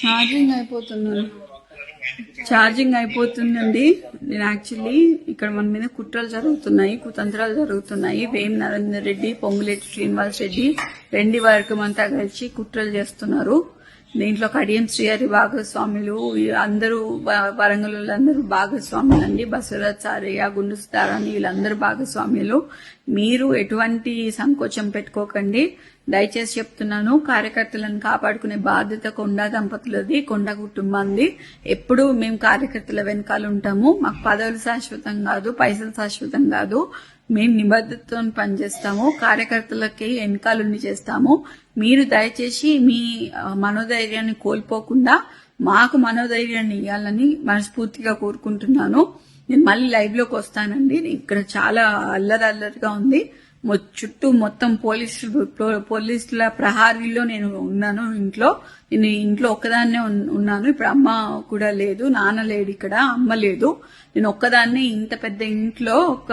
Charging అయిపోతున్నాను charging అయిపోతుందండి. నేను యాక్చువల్లీ ఇక్కడ మన మీద కుట్రలు జరుగుతున్నాయి కుతంత్రాలు జరుగుతున్నాయి. వేమ్ నరేందర్ రెడ్డి పొంగులేటి శ్రీనివాస్ రెడ్డి రెండి వర్గం అంతా కలిసి కుట్రలు చేస్తున్నారు. దీంట్లో కడియం శ్రీహరి భాగస్వాములు అందరూ వ- వరంగల్ అందరూ భాగస్వాములు అండి బసవరాచార్య గుండు సుతారాణి వీళ్ళందరూ భాగస్వాములు. మీరు ఎటువంటి సంకోచం పెట్టుకోకండి. దయచేసి చెప్తున్నాను కార్యకర్తలను కాపాడుకునే బాధ్యత కొండ దంపతులది కొండ కుటుంబంది. ఎప్పుడు మేము కార్యకర్తల వెనకాల ఉంటాము. మాకు పదవులు శాశ్వతం కాదు పైసలు శాశ్వతం కాదు. మేము నిబద్ధతతో పనిచేస్తాము కార్యకర్తలకి వెనకాలండి చేస్తాము. మీరు దయచేసి మీ మనోధైర్యాన్ని కోల్పోకుండా మాకు మనోధైర్యాన్ని ఇవ్వాలని మనస్ఫూర్తిగా కోరుకుంటున్నాను. నేను మళ్ళీ లైవ్లోకి వస్తానండి. ఇక్కడ చాలా అల్లరి అల్లరిగా ఉంది చుట్టూ మొత్తం పోలీసులు పోలీసుల ప్రహారీలో నేను ఉన్నాను ఇంట్లో. నేను ఇంట్లో ఒక్కదాన్నే ఉన్నాను. ఇప్పుడు అమ్మ కూడా లేదు నాన్న లేడు ఇక్కడ అమ్మ లేదు. నేను ఒక్కదాన్నే ఇంత పెద్ద ఇంట్లో ఒక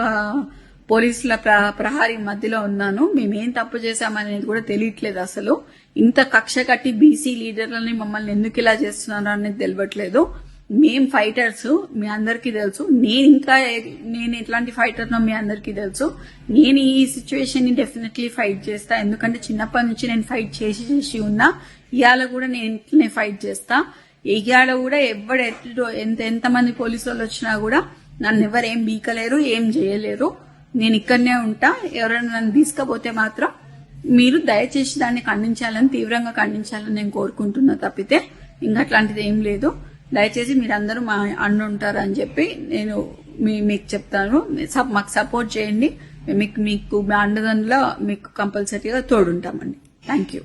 పోలీసుల ప్ర- ప్రహారీ మధ్యలో ఉన్నాను. మేమేం తప్పు చేశామనేది కూడా తెలియట్లేదు అసలు. ఇంత కక్ష కట్టి బీసీ లీడర్లని మమ్మల్ని ఎందుకు ఇలా చేస్తున్నారు అనేది తెలియట్లేదు మేం ఫైటర్స్ మీ అందరికీ తెలుసు. నేను ఇంకా నేను ఎట్లాంటి ఫైటర్నో మీ అందరికీ తెలుసు. నేను ఈ సిచ్యువేషన్ని డెఫినెట్లీ ఫైట్ చేస్తా. ఎందుకంటే చిన్నప్పటి నుంచి నేను ఫైట్ చేసి చేసి ఉన్నా. ఇవాళ కూడా నేను ఇంట్లోనే ఫైట్ చేస్తా. ఇవాళ కూడా ఎవడు ఎంత ఎంతమంది పోలీసు వాళ్ళు వచ్చినా కూడా నన్ను ఎవరు ఏం బీకలేరు ఏం చేయలేరు. నేను ఇక్కడనే ఉంటా. ఎవరైనా నన్ను తీసుకపోతే మాత్రం మీరు దయచేసి దాన్ని ఖండించాలని తీవ్రంగా ఖండించాలని నేను కోరుకుంటున్నా తప్పితే ఇంకా అట్లాంటిది ఏం లేదు. దయచేసి మీరందరూ మా అన్న ఉంటారు అని చెప్పి నేను మీ- మీకు చెప్తాను. సప్- మాకు సపోర్ట్ చేయండి. మీకు మీకు మా అండదండలో మీకు కంపల్సరీగా తోడుంటామండి. Thank you.